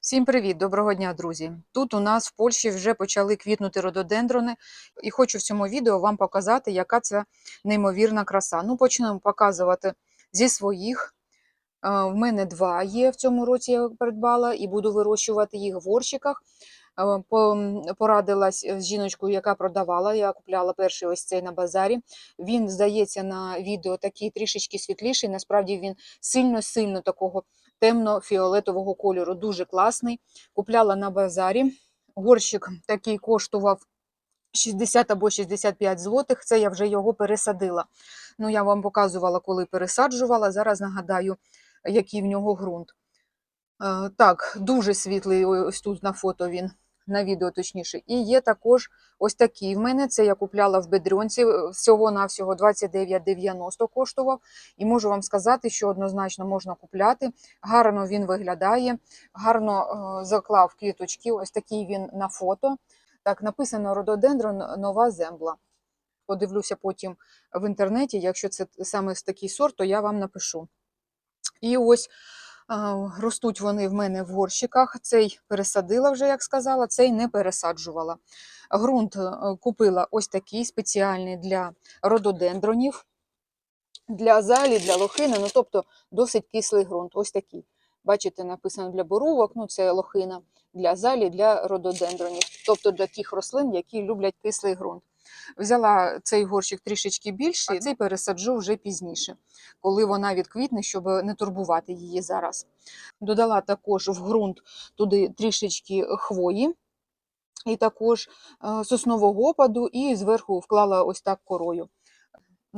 Всім привіт, доброго дня, друзі! Тут у нас в Польщі вже почали квітнути рододендрони, і хочу в цьому відео вам показати, яка це неймовірна краса. Ну, почнемо показувати зі своїх. Е, В мене два є в цьому році, я придбала, і буду вирощувати їх в горщиках. Е, Порадилась з жіночкою, яка продавала. Я купляла перший ось цей на базарі. Він здається на відео такий трішечки світліший. Насправді він сильно-сильно такого темно-фіолетового кольору. Дуже класний. Купляла на базарі. Горщик такий коштував 60 або 65 злотих. Це я вже його пересадила. Ну, я вам показувала, коли пересаджувала. Зараз нагадаю, який в нього ґрунт. Е, Так, дуже світлий ось тут на фото він, на відео точніше. І є також ось такий в мене. Це я купляла в бедрьонці. е, Всього-навсього 29,90 коштував. І можу вам сказати, що однозначно можна купляти. Гарно він виглядає, гарно е, заклав квіточки. Ось такий він на фото. Так, написано рододендрон нова земла. Подивлюся потім в інтернеті. Якщо це саме такий сорт, то я вам напишу. І ось ростуть вони в мене в горщиках. Цей пересадила вже, як сказала, цей не пересаджувала. Грунт е, купила ось такий спеціальний для рододендронів, для залі, для лохини, ну тобто досить кислий ґрунт. Ось такий. Бачите, написано для борувок, ну це лохина, для залі, для рододендронів, тобто для тих рослин, які люблять кислий ґрунт. Взяла цей горщик трішечки більший, а цей пересаджу вже пізніше, коли вона відквітне, щоб не турбувати її зараз. Додала також в ґрунт туди трішечки хвої, і також е, соснового опаду, і зверху вклала ось так корою.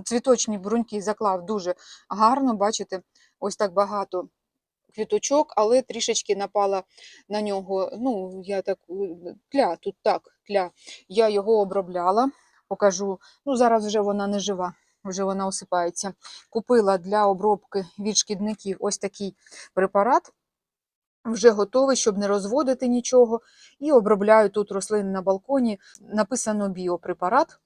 Цвіточні бруньки заклав дуже гарно, бачите, ось так багато квіточок, але трішечки напала на нього. Ну, я так тля, тут так, тля. Я його обробляла, покажу. Ну, зараз вже вона не жива, вже вона осипається. Купила для обробки від шкідників ось такий препарат. Вже готовий, щоб не розводити нічого. І обробляю тут рослини на балконі. Написано біопрепарат.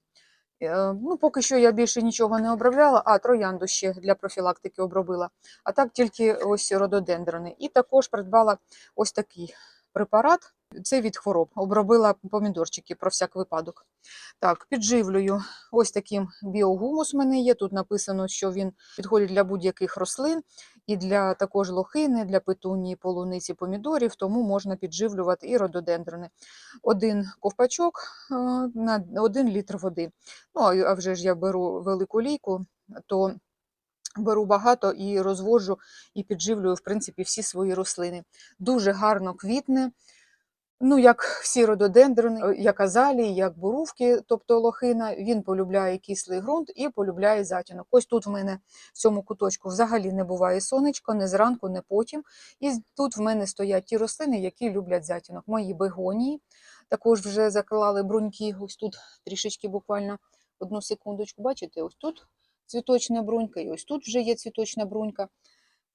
Е, Ну, поки що я більше нічого не обробляла, а троянду ще для профілактики обробила. А так тільки ось рододендрони. І також придбала ось такий препарат. Це від хвороб. Обробила помідорчики про всяк випадок. Так, підживлюю ось таким біогумус в мене є. Тут написано, що він підходить для будь-яких рослин і для також лохини, для петунії, полуниці, помідорів, тому можна підживлювати і рододендрони. Один ковпачок на один літр води. Ну, а вже ж я беру велику лійку, то беру багато і розводжу і підживлюю, в принципі, всі свої рослини. Дуже гарно квітне. Ну, як всі рододендрони, е, як азалії, як бурувки, тобто лохина, він полюбляє кислий ґрунт і полюбляє затінок. Ось тут в мене в цьому куточку взагалі не буває сонечко, не зранку, не потім. І тут в мене стоять ті рослини, які люблять затінок. Мої бегонії також вже заклали бруньки. Ось тут трішечки буквально одну секундочку. Бачите, ось тут цвіточна брунька, і ось тут вже є цвіточна брунька.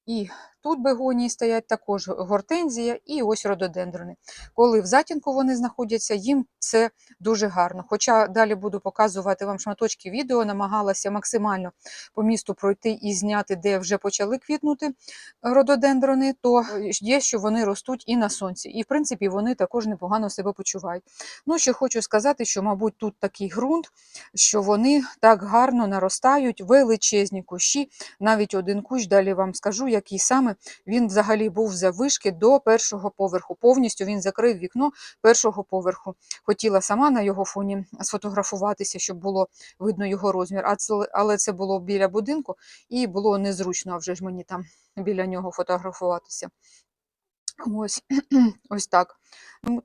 І тут бегонії стоять також гортензія і ось рододендрони. Коли в затінку вони знаходяться, їм це дуже гарно. Хоча далі буду показувати вам шматочки відео, намагалася максимально по місту пройти і зняти, де вже почали квітнути рододендрони, то є, що вони ростуть і на сонці. І, в принципі, вони також непогано себе почувають. Ну, ще хочу сказати, що, мабуть, тут такий ґрунт, що вони так гарно наростають, величезні кущі, навіть один кущ, далі вам скажу, який саме він взагалі був за вишки до першого поверху. Повністю він закрив вікно першого поверху. Хотіла сама на його фоні сфотографуватися, щоб було видно його розмір, але це було біля будинку і було незручно а вже ж мені там біля нього фотографуватися. Ось, ось так. Ну,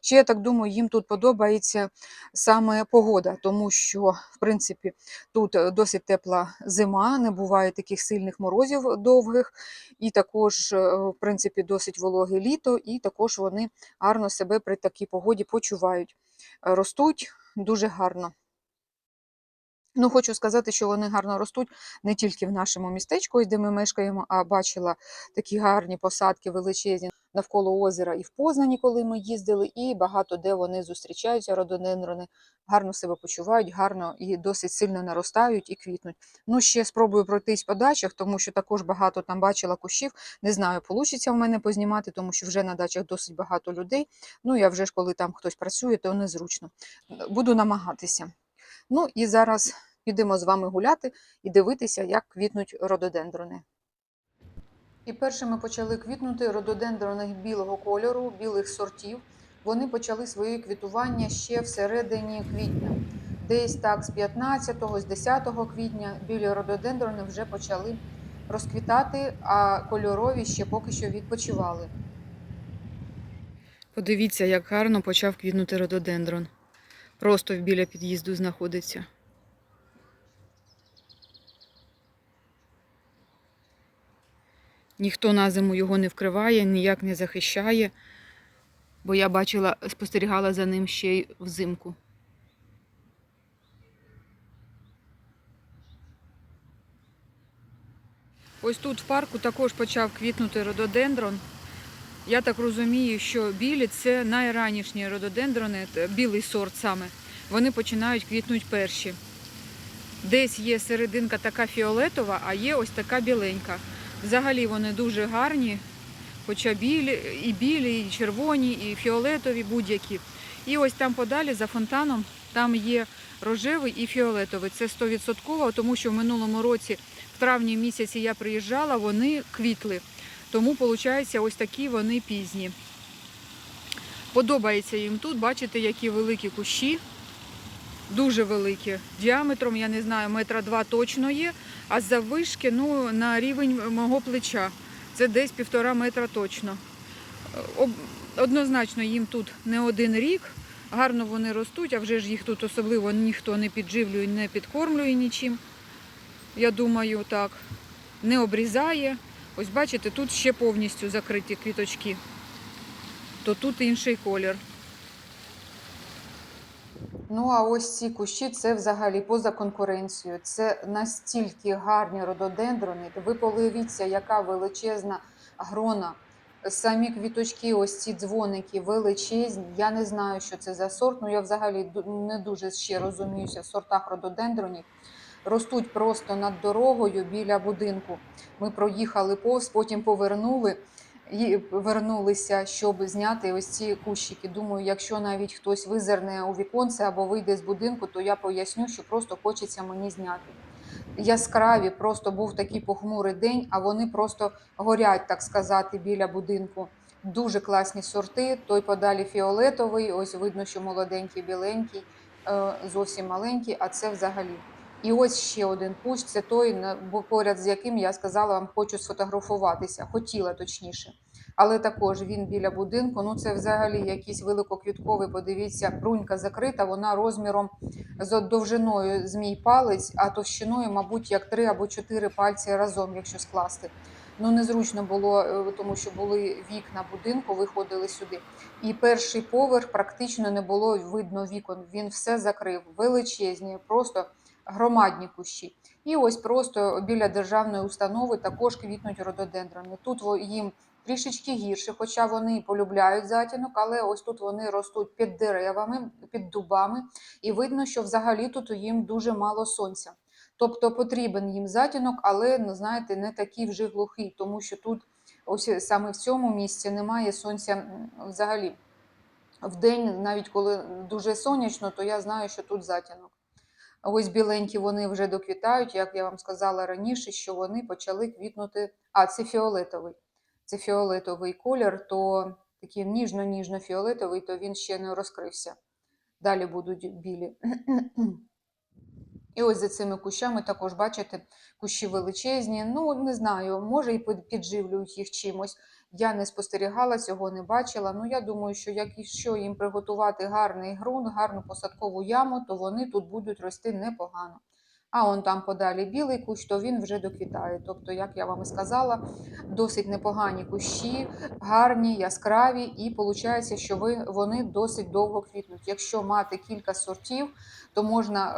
Ще я так думаю, їм тут подобається саме погода, тому що, в принципі, тут е, досить тепла зима, не буває таких сильних морозів довгих, і також, е, в принципі, досить вологе літо, і також вони гарно себе при такій погоді почувають. Ростуть дуже гарно. Ну, хочу сказати, що вони гарно ростуть не тільки в нашому містечку, де ми мешкаємо, а бачила такі гарні посадки величезні навколо озера і в Познані, коли ми їздили, і багато де вони зустрічаються, рододендрони, гарно себе почувають, гарно і досить сильно наростають і квітнуть. Ну, ще спробую пройтись по дачах, тому що також багато там бачила кущів. Не знаю, вийде в мене познімати, тому що вже на дачах досить багато людей. Ну, я вже ж коли там хтось працює, то незручно. Буду намагатися. Ну і зараз підемо з вами гуляти і дивитися, як квітнуть рододендрони. І першими почали квітнути рододендрони білого кольору, білих сортів. Вони почали своє квітування ще всередині квітня. Десь так з 15-го, з 10 квітня білі рододендрони вже почали розквітати, а кольорові ще поки що відпочивали. Подивіться, як гарно почав квітнути рододендрон. Просто біля під'їзду знаходиться. Ніхто на зиму його не вкриває, ніяк не захищає, бо я бачила, спостерігала за ним ще й взимку. Ось тут в парку також почав квітнути рододендрон. Я так розумію, що білі це найранішні рододендрони, білий сорт саме. Вони починають квітнути перші. Десь є серединка така фіолетова, а є ось така біленька. Взагалі вони дуже гарні, хоча білі, і білі, і червоні, і фіолетові будь-які. І ось там подалі за фонтаном там є рожевий і фіолетовий. Це 100%, тому що в минулому році, в травні місяці я приїжджала, вони квітли. Тому, виходить, ось такі вони пізні. Подобається їм тут, бачите, які великі кущі. Дуже великі. Діаметром, я не знаю, метра два точно є, а заввишки ну, на рівень мого плеча. Це десь півтора метра точно. Однозначно їм тут не один рік. Гарно вони ростуть, а вже ж їх тут особливо ніхто не підживлює, не підкормлює нічим. Я думаю, так. Не обрізає. Ось бачите, тут ще повністю закриті квіточки. То тут інший колір. Ну, а ось ці кущі це взагалі поза конкуренцією. Це настільки гарні рододендрони. Ви подивіться, яка величезна грона. Самі квіточки, ось ці дзвоники величезні. Я не знаю, що це за сорт. Ну я взагалі не дуже ще розуміюся в сортах рододендронів. Ростуть просто над дорогою біля будинку. Ми проїхали повз, потім повернули і вернулися, щоб зняти ось ці кущики. Думаю, якщо навіть хтось визирне у віконце або вийде з будинку, то я поясню, що просто хочеться мені зняти. Яскраві, просто був такий похмурий день, а вони просто горять, так сказати, біля будинку. Дуже класні сорти. Той подалі фіолетовий, ось видно, що молоденький, біленький, е, зовсім маленький, а це взагалі. І ось ще один кущ, це той, поряд з яким я сказала вам, хочу сфотографуватися, хотіла точніше. Але також він біля будинку. Ну це взагалі якийсь великоквітковий. Подивіться, брунька закрита, вона розміром з довжиною з мій палець, а товщиною, мабуть, як три або чотири пальці разом, якщо скласти. Ну незручно було, е, тому що були вікна будинку, виходили сюди. І перший поверх практично не було видно вікон. Він все закрив, величезні, просто громадні кущі. І ось просто біля державної установи також квітнуть рододендрони. Тут їм трішечки гірше, хоча вони полюбляють затінок, але ось тут вони ростуть під деревами, під дубами, і видно, що взагалі тут їм дуже мало сонця. Тобто потрібен їм затінок, але ну, знаєте, не такий вже глухий, тому що тут ось саме в цьому місці немає сонця взагалі. В день, навіть коли дуже сонячно, то я знаю, що тут затінок. Ось біленькі вони вже доквітають, як я вам сказала раніше, що вони почали квітнути. А, це фіолетовий. Це фіолетовий колір, то такий ніжно-ніжно-фіолетовий, то він ще не розкрився. Далі будуть білі. І ось за цими кущами також, бачите, кущі величезні. Ну, не знаю, може і підживлюють їх чимось. Я не спостерігала, цього не бачила. Ну, я думаю, що якщо їм приготувати гарний ґрунт, гарну посадкову яму, то вони тут будуть рости непогано. А он там подалі білий кущ, то він вже доквітає. Тобто, як я вам і сказала, досить непогані кущі, гарні, яскраві, і виходить, що ви, вони досить довго квітнуть. Якщо мати кілька сортів, то можна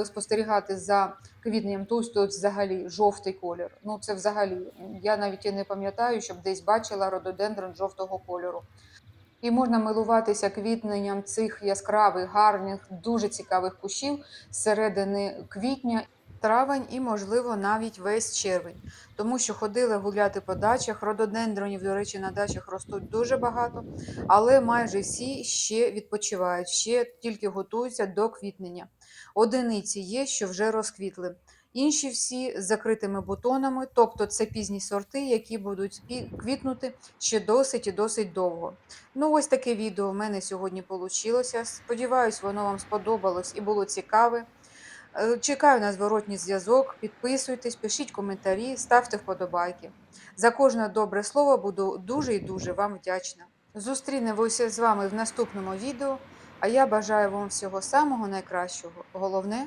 е, спостерігати за квітненням. Тут взагалі жовтий колір. Ну це взагалі. Я навіть і не пам'ятаю, щоб десь бачила рододендрон жовтого кольору. І можна милуватися квітненням цих яскравих, гарних, дуже цікавих кущів з середини квітня, травень і, можливо, навіть весь червень. Тому що ходили гуляти по дачах. Рододендронів, до речі, на дачах ростуть дуже багато, але майже всі ще відпочивають, ще тільки готуються до квітнення. Одиниці є, що вже розквітли. Інші всі з закритими бутонами, тобто це пізні сорти, які будуть квітнути ще досить і досить довго. Ну, ось таке відео в мене сьогодні вийшло. Сподіваюсь, воно вам сподобалось і було цікаве. Е, Чекаю на зворотній зв'язок. Підписуйтесь, пишіть коментарі, ставте вподобайки. За кожне добре слово буду дуже і дуже вам вдячна. Зустрінемося з вами в наступному відео. А я бажаю вам всього самого найкращого. Головне